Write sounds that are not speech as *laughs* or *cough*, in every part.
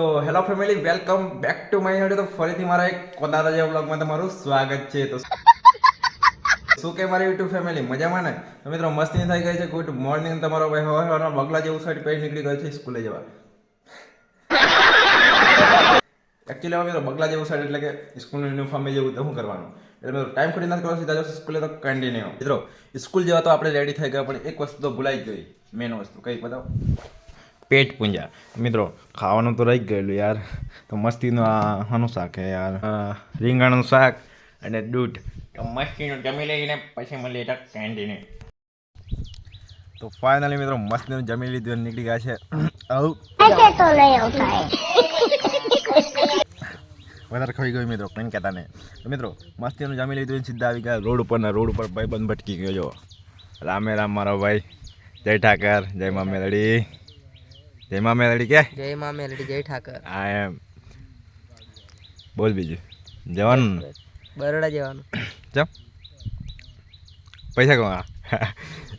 તો hello family welcome back to my head તો ફરીથી મારા એક કોદારા જેવા બ્લોગમાં તમારું સ્વાગત છે. તો શું કે મારી યુટ્યુબ ફેમિલી મજામાં ને? તો મિત્રો મસ્તી થઈ ગઈ છે. ગુડ મોર્નિંગ તમારો ભાઈ હવે હવારમાં બગલા જેવું શર્ટ પહેરી નીકળી ગયો છે સ્કૂલે જવા. એકચ્યુઅલી હવે મિત્રો, બગલા જેવું શર્ટ એટલે કે સ્કૂલનું યુનિફોર્મ જેવું તો શું કરવાનું? એટલે મિત્રો ટાઈમ ખોટી ના કરો સીધા જશો સ્કૂલે તો કન્ટિન્યુ મિત્રો, સ્કૂલ જવા તો આપણે રેડી થઈ ગયા, પણ એક વસ્તુ તો ભૂલાઈ જ ગઈ મેન વસ્તુ. કઈ બતાવો. પેટ પૂંજા. મિત્રો ખાવાનું તો રહી ગયેલું યાર. તો મસ્તીનું આ આનું શાક છે યાર. રીંગણનું શાક અને દૂધ. તો મસ્તીનું જમી લઈને પછી મળીએ હતા કેન્ટીને. તો ફાઇનલી મિત્રો મસ્તીનું જમી લીધું નીકળી ગયા છે. આવું વધારે ખોઈ ગયું મિત્રો કંઈ કહેતા નહીં. મિત્રો મસ્તીનું જમી લીધું સીધા આવી ગયા. રોડ ઉપરના રોડ ઉપર ભાઈ બંધ ભટકી ગયો રામે રામ મારો ભાઈ. જય ઠાકર જય મા મેલડી જય મા મેલડી કે જય મા મેલડી જય ઠાકર. આ એમ. બોલ બીજું. જવાનું બરોડા જવાનું. *clears throat* ચમ. પૈસા કમા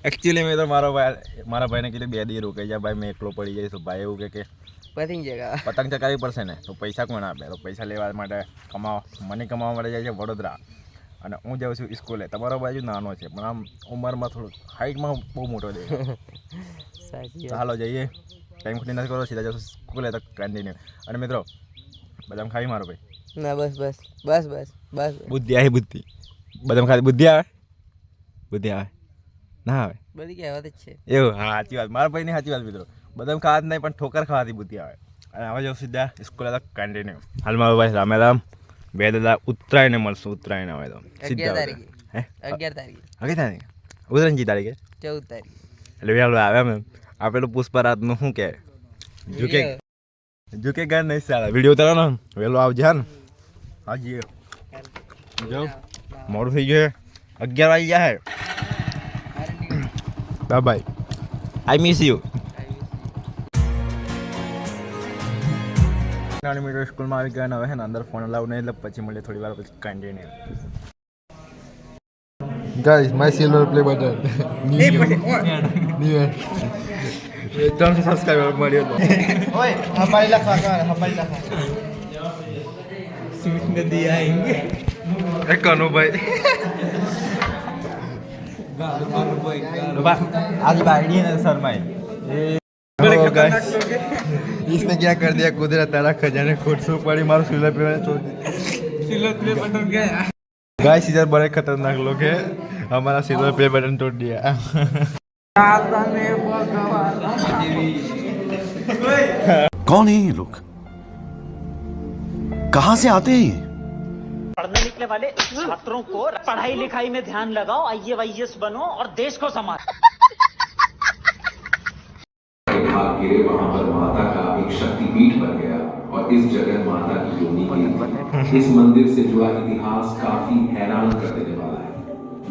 એકચ્યુઅલી *laughs* મેં તો મારો ભાઈ મારા ભાઈને કીધું બે દી રોકાઈ જાય ભાઈ મેં એકલો પડી જઈશ ભાઈ એવું કહે કે પતંગ જગા પતંગ ચકાવી પડશે ને તો પૈસા કોણ આપે? તો પૈસા લેવા માટે કમાવા મને કમાવા માટે જાય છે વડોદરા. અને હું જાઉં છું સ્કૂલે. તમારો બાજુ નાનો છે પણ આમ ઉંમરમાં થોડું હાઇટમાં બહુ મોટો દેખાય. *laughs* ચાલો જઈએ. ટાઈમ ખોટી નથી કરો સીધા જશો સ્કૂલે તો કન્ટિન્યુ અને મિત્રો બદામ ખાવી મારો ભાઈ. ના બસ બસ બસ બસ બસ. બુદ્ધિ આવી બુદ્ધિ. બદામ ખાધી બુદ્ધિ આવે? બુદ્ધિ આવે. ના આવે? બધી કહેવત જ છે. એવું હા સાચી વાત. મારા ભાઈની સાચી વાત મિત્રો. બદામ ખાવા જ નહીં પણ ઠોકર ખાવાથી બુદ્ધિ આવે. અને હવે જાઉં સીધા સ્કૂલે તો કન્ટિન્યુ હાલ મારો ભાઈ રામે રામ બે દાદા ઉત્તરાયણ મળશું ઉત્તરાયણ આવે તો. અગિયાર આવે. તારીખે. હે? અગિયાર તારીખે. હવે તારીખે? ઉત્તરાયણજી તારીખે? ચૌદ તારીખે. એટલે આવ્યા આવે એમ. આપેલું પુષ્પરાજનું શું કહે ઝુકે ઝુકે ગા નહીં સારા વીડિયો ઉતારવાનો ને. વહેલો આવજે હા ને આવજે. જો મોડું થઈ ગયું અગિયાર વાગી ગયા હે bye bye. I miss you નાની મીટર સ્કૂલમાં આવી ગયા હવે હે ને અંદર ફોન અલાઉ નહીં એટલે પછી મળીએ થોડી વાર પછી કન્ટિન્યુ નહીં my silver play button. *laughs* New new year. ત્રણસો સબસ્ક્રાઈબર મળ્યો તો Oi, hambali lakha ka, hambali lakha. એ કનુભાઈ आज बाइडी है शर्माई Oh guys, इसने क्या कर दिया कुदरत तारा खजाने खुद सो पड़ी मारो सिल्वर प्ले बटन छोड़ दिया गाइस इधर बड़े खतरनाक लोग हैं हमारा सिल्वर प्ले बटन तोड़ दिया कौन है ये लोग? कहाँ से आते हैं ये? पढ़ने निकले वाले छात्रों को पढ़ाई लिखाई में ध्यान लगाओ आई वाई बनो और देश को संभालो। गिरे वहाँ पर माता का एक शक्तिपीठ बन गया और इस जगह माता की योनि गिरी इस मंदिर से जुड़ा इतिहास काफ़ी हैरान कर देने वाला है।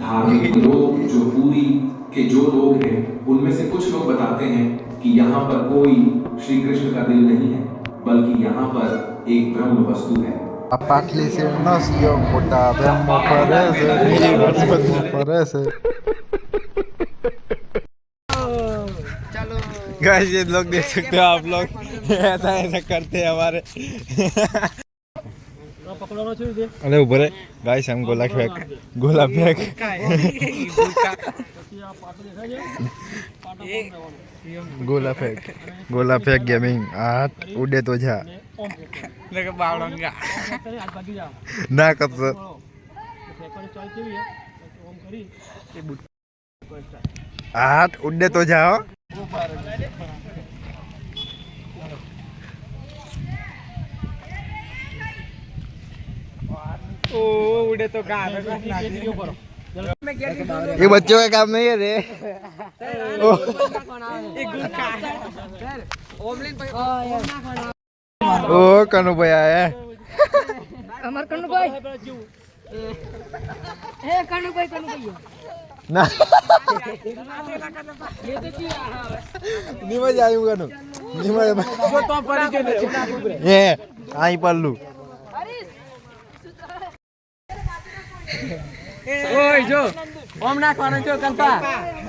धार्मिक लोग जो पूरी कि जो लोग हैं उनमें से कुछ लोग बताते हैं कि यहाँ पर कोई श्री कृष्ण का दिल नहीं है बल्कि यहाँ पर एक ब्रह्म वस्तु है। ये लोग देख सकते हो आप लोग। ऐसा ऐसा करते हैं हमारे। अरे ऊपर गाइस हम गोला फेंक गोला फेंक। *laughs* *laughs* ગોલા ફેંક ગેમિંગ હાથ ઉડે તો જા. ના કરતો. હાથ ઉડે તો જાઓ ઓ ઉડે તો ગાડો નાખી. ये बच्चों का काम नहीं है रे। ओ कनु भाई आया अमर कनु भाई। ए कनु भाई कनु भाई। ना। ये तो की निमज आयू कनु निमज वो तो पड़ी के ये आई पल्लू। ઓય, જો. ઓમ નાખવાનો જો, કલ્પા.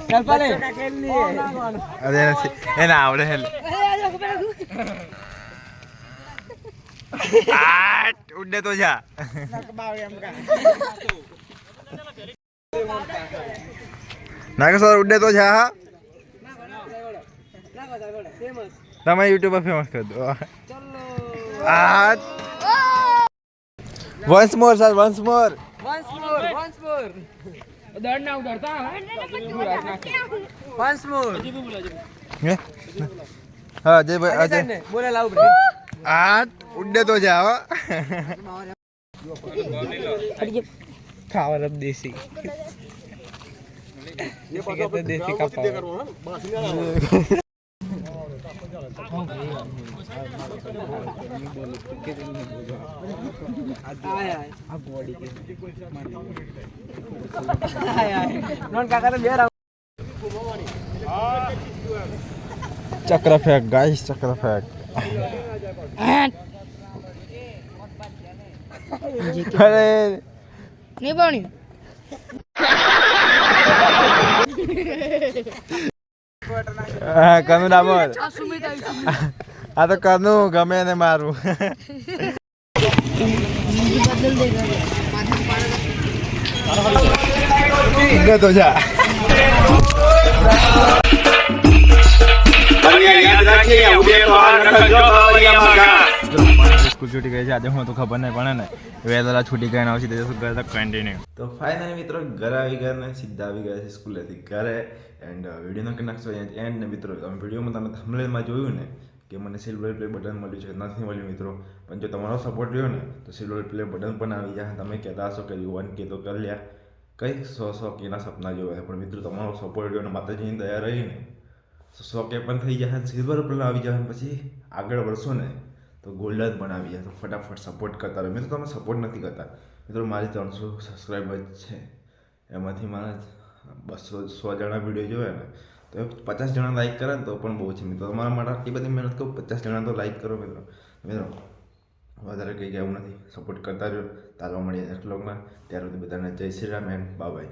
કલ્પા લે. અરે, એને આવડે હે ઉડે તો જા. નાગેશ્વર, ઉડે તો જા, હા. તમે યુટ્યુબ પર ફેમસ કરી દો. આ once more sir once more. Once more once more દોડ ના ઉડાડતા Once more. હા? જય ભાઈ અજય બોલે લાવ આ આટ ઉડે તો જા હો. ખાવા રબ દેશી. દેશી કપા *laughs* આય આય. આય આય. નોન કાકા તો બે રાઉન્ડ ચક્ર ફેંક ગાઈસ ચક્ર ફેંક અરે નહીં પાણી હા કનુ ના બોલ આ તો કનું ગમે ને મારું. જા. સ્કૂલ છૂટી ગઈ છે આજે હું તો ખબર નહીં પડે ને. વેલા છૂટી ગઈ આવશે તે શું કરે કન્ટિન્યુ તો ફાઇનલી મિત્રો ઘરે આવી ગયા ને સીધા આવી ગયા છે સ્કૂલેથી ઘરે. એન્ડ વિડીયોનો કે નાખશો એન્ડ મિત્રો વિડીયોમાં તમે થંબનેલમાં જોયું ને કે મને સિલ્વર પ્લે બટન મળ્યું છે. નથી મળ્યું મિત્રો. પણ જો તમારો સપોર્ટ રહ્યો ને, તો સિલ્વર પ્લે બટન પણ આવી જાય. તમે કહેતા હશો કે વન કે તો કરી લ્યા. કંઈક સો સો કેના સપના જોયા છે. પણ મિત્રો, તમારો સપોર્ટ રહ્યો ને, માતાજીની દયા રહીને સો કે પણ થઈ જાય સિલ્વર પ્લે આવી જાય પછી આગળ વધશો ને, તો ગોલ્ડન પણ આવી જાય. તો ફટાફટ સપોર્ટ કરતા રહો. મિત્રો, તમે સપોર્ટ નથી કરતા. મિત્રો, મારી ત્રણસો સબસ્ક્રાઈબર છે. એમાંથી મારા બસો, સો જણા વીડિયો જોયા ને તો પચાસ જણા લાઈક કરે ને તો પણ બહુ છે મિત્રો. તમારા માટે આટલી બધી મહેનત કરું, પચાસ જણા તો લાઈક કરો મિત્રો. મિત્રો, વધારે કંઈ કહેવું નથી. સપોર્ટ કરતા રહ્યો તાલવા મળીએ નેક્સ્ટ વ્લોગમાં ત્યાર સુધી બધાને જય શ્રી રામ એન્ડ બાય